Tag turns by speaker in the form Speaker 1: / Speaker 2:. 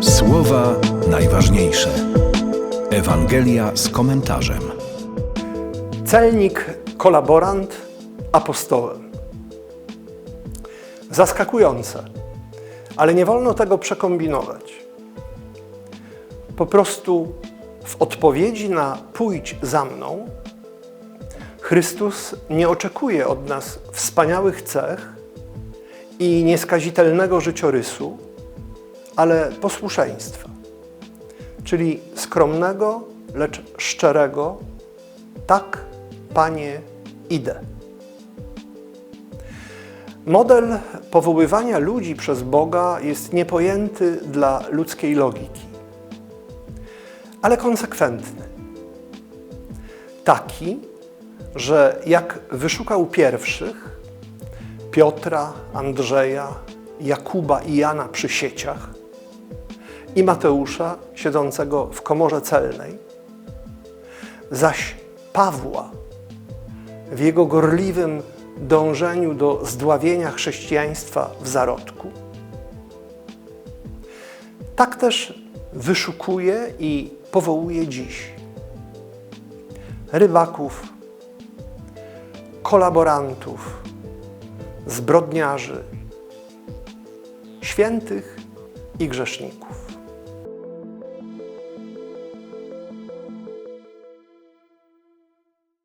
Speaker 1: Słowa najważniejsze. Ewangelia z komentarzem.
Speaker 2: Celnik, kolaborant, apostołem. Zaskakujące, ale nie wolno tego przekombinować. Po prostu w odpowiedzi na pójdź za mną, Chrystus nie oczekuje od nas wspaniałych cech i nieskazitelnego życiorysu, ale posłuszeństwa, czyli skromnego, lecz szczerego, tak, Panie, idę. Model powoływania ludzi przez Boga jest niepojęty dla ludzkiej logiki, ale konsekwentny. Taki, że jak wyszukał pierwszych Piotra, Andrzeja, Jakuba i Jana przy sieciach i Mateusza siedzącego w komorze celnej, zaś Pawła w jego gorliwym dążeniu do zdławienia chrześcijaństwa w zarodku. Tak też wyszukuje i powołuje dziś rybaków, kolaborantów, zbrodniarzy, świętych i grzeszników.